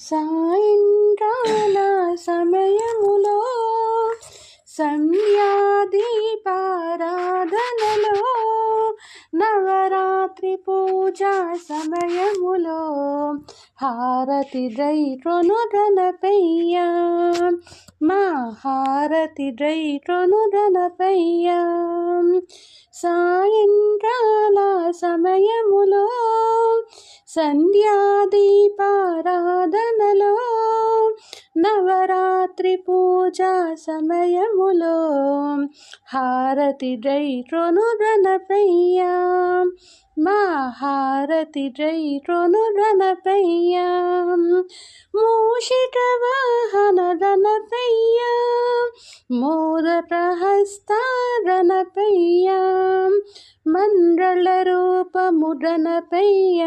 సాయంకాల సమయములో సంధ్యాదీపారాధనలో నవరాత్రి పూజా సమయములో హారతి డ్రైట్రొను గణపయ్య మా హారతి డ్రైట్రొను గణపయ్య సాయంకాల సమయములో సంధ్యాదీపారాధనలో నవరాత్రి పూజా సమయములో హారతి డ్రైట్రొను గణపయ్య మా హారతి డ్రైట్రొను గణపయ్య మూషిక వాహన గణపయ్య మోదక హస్త గణపయ్య మండల రూపము గణపయ్య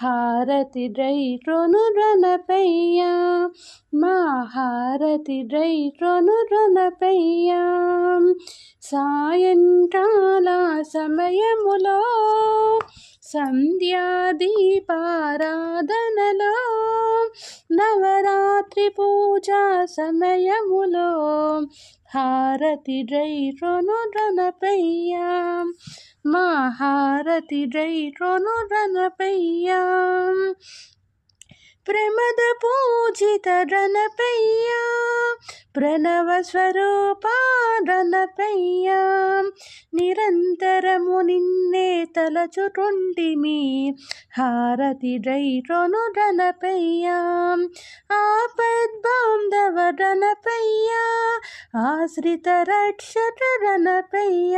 హారతి డ్రైట్రొను గణపయ్య మా హారతి డ్రైట్రొను గణపయ్య సాయంకాల సమయములో సంధ్యాదీపారాధనలో నవరాత్రి పూజా సమయములో హారతి జై రోను గణపయ్య మా హారతి జై రోను గణపయ్య ప్రమద పూజిత గణపయ్య ప్రణవ స్వరూప గణపయ్య నిరంతరము నిన్నే తలచుకుంటిమి హారతి డ్రైట్రొను గణపయ్య ఆపద్బాంధవ గణపయ్య ఆశ్రిత రక్షక గణపయ్య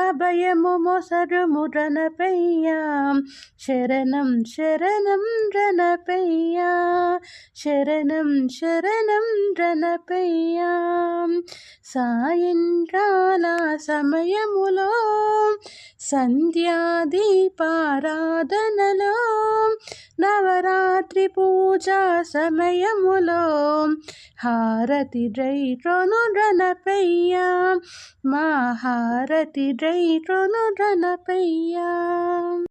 అభయము మొసరుము గణపయ్య శరణం శరణం గణపయ్య శరణం శరణం గణపయ్య సాయంకాల సమయములో సంధ్యాదీపారాధనలో నవరాత్రి పూజా సమయములో హారతి డ్రైట్రొను గణపయ్య మా హారతి డ్రైట్రొను గణపయ్య